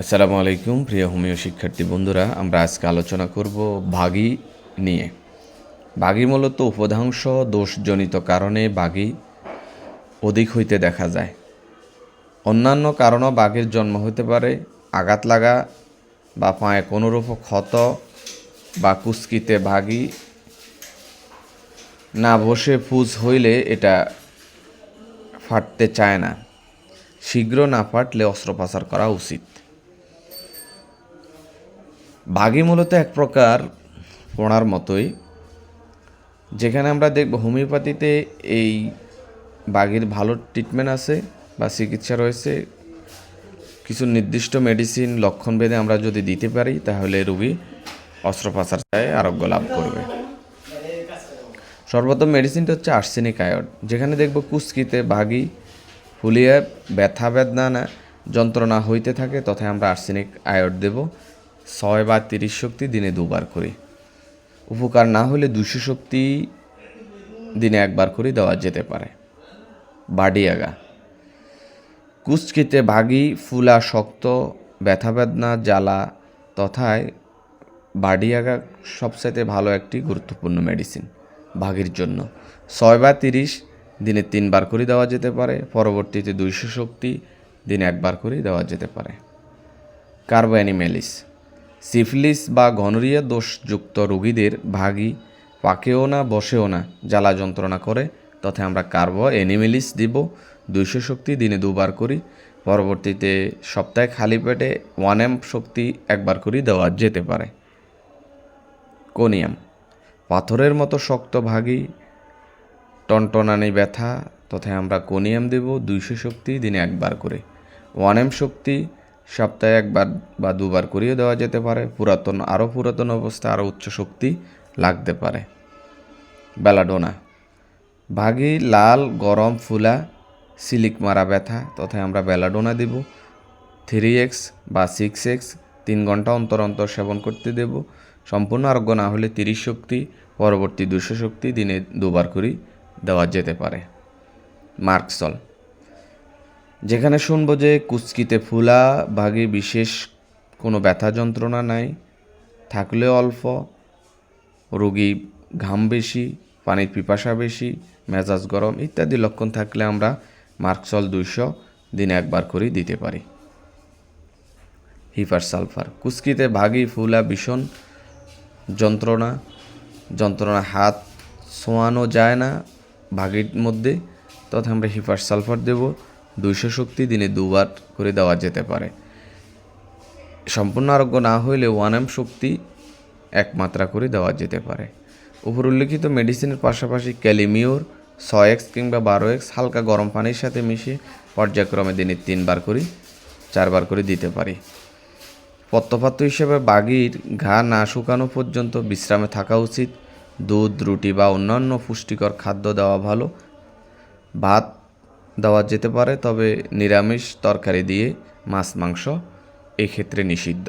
আসসালামু আলাইকুম, প্রিয় হোমিও শিক্ষার্থী বন্ধুরা। আমরা আজকে আলোচনা করব বাগি নিয়ে। বাগি মূলত উপধাংশ দোষজনিত কারণে বাগি অধিক হইতে দেখা যায়। অন্যান্য কারণও বাঘের জন্ম হতে পারে, আঘাত লাগা বা পায়ে কোনোরূপ ক্ষত বা কুস্কিতে ভাগি না বসে ফুজ হইলে এটা ফাটতে চায় না। শীঘ্র না ফাটলে অস্ত্রোপচার করা উচিত। বাঘি মূলত এক প্রকার পোড়ার মতোই। যেখানে আমরা দেখব হোমিওপ্যাথিতে এই বাঘের ভালো ট্রিটমেন্ট আছে বা চিকিৎসা রয়েছে। কিছু নির্দিষ্ট মেডিসিন লক্ষণ ভেদে আমরা যদি দিতে পারি, তাহলে রোগী অস্ত্রোপচার চায়, আরোগ্য লাভ করবে। সর্বপ্রথম মেডিসিনটা হচ্ছে আর্সেনিক আয়ড যেখানে দেখব কুস্কিতে বাঘি ফুলিয়ে ব্যথা, বেদনা যন্ত্রণা হইতে থাকে, তথায় আমরা আর্সেনিক আয়ড দেব। ছয় বা তিরিশ শক্তি দিনে দুবার করে। উপকার না হলে দুশো শক্তি দিনে একবার করে দেওয়া যেতে পারে। বাডিয়াগা। কুচকিতে ভাগি, ফুলা শক্ত, ব্যথা বেদনা, জ্বালা তথায় বাডিয়াগা সবচাইতে ভালো একটি গুরুত্বপূর্ণ মেডিসিন ভাগির জন্য। ছয় বা তিরিশ দিনে তিনবার করে দেওয়া যেতে পারে, পরবর্তীতে দুইশো শক্তি দিনে একবার করে দেওয়া যেতে পারে। কার্বোঅ্যানিমেলিস সিফিলিস বা গনোরিয়া দোষযুক্ত রোগীদের ভাগী, পাকেও না, বসেও না, জ্বালা যন্ত্রণা করে। তথা আমরা কার্বো অ্যানিমেলিস দিব, দুইশো শক্তি দিনে দুবার করি। পরবর্তীতে সপ্তাহে খালি পেটে ওয়ান এম শক্তি একবার করেই দেওয়া যেতে পারে। কোনিয়াম, পাথরের মতো শক্ত ভাগী, টনটনানি ব্যথা, তথা আমরা কোনিয়াম দেব, দুইশো শক্তি দিনে একবার করে। ওয়ান এম শক্তি সপ্তাহে একবার বা দুবার করিয়ে দেওয়া যেতে পারে। পুরাতন আরও পুরাতন অবস্থা আরও উচ্চ শক্তি লাগতে পারে। বেলাডোনা ভাগি, লাল, গরম, ফুলা, সিলিক মারা ব্যথা তথা আমরা বেলাডোনা দেব। থ্রি এক্স বা সিক্স এক্স, তিন ঘণ্টা অন্তর অন্তর সেবন করতে দেব। সম্পূর্ণ আরোগ্য না হলে তিরিশ শক্তি, পরবর্তী দুশো শক্তি দিনে দুবার করেই দেওয়া যেতে পারে। মার্কসল। যেখানে শুনব যে কুচকিতে ফুলা ভাগে বিশেষ কোনো ব্যথা যন্ত্রণা নাই, থাকলেও অল্প, রোগী ঘাম বেশি, পানির পিপাসা বেশি, মেজাজ গরম ইত্যাদি লক্ষণ থাকলে আমরা মার্কসল দুইশো দিনে একবার করে দিতে পারি। Hepar sulphur. কুচকিতে ভাগি ফুলা ভীষণ যন্ত্রণা যন্ত্রণা হাত ছোঁয়ানো যায় না ভাগির মধ্যে তথা আমরা হিপার সালফার দেব। দুইশো শক্তি দিনে দুবার করে দেওয়া যেতে পারে। সম্পূর্ণ আরোগ্য না হইলে ওয়ান এম শক্তি এক মাত্রা করে দেওয়া যেতে পারে। উপর উল্লেখিত মেডিসিনের পাশাপাশি ক্যালিমিওর ছয় এক্স কিংবা বারো এক্স হালকা গরম পানির সাথে মিশিয়ে পর্যায়ক্রমে দিনে তিনবার করে, চারবার করে দিতে পারি। পত্রপাত্র হিসেবে বাগির ঘা না শুকানো পর্যন্ত বিশ্রামে থাকা উচিত। দুধ, রুটি বা অন্যান্য পুষ্টিকর খাদ্য দেওয়া ভালো। ভাত দেওয়া যেতে পারে তবে নিরামিষ তরকারি দিয়ে মাছ মাংস এক্ষেত্রে নিষিদ্ধ।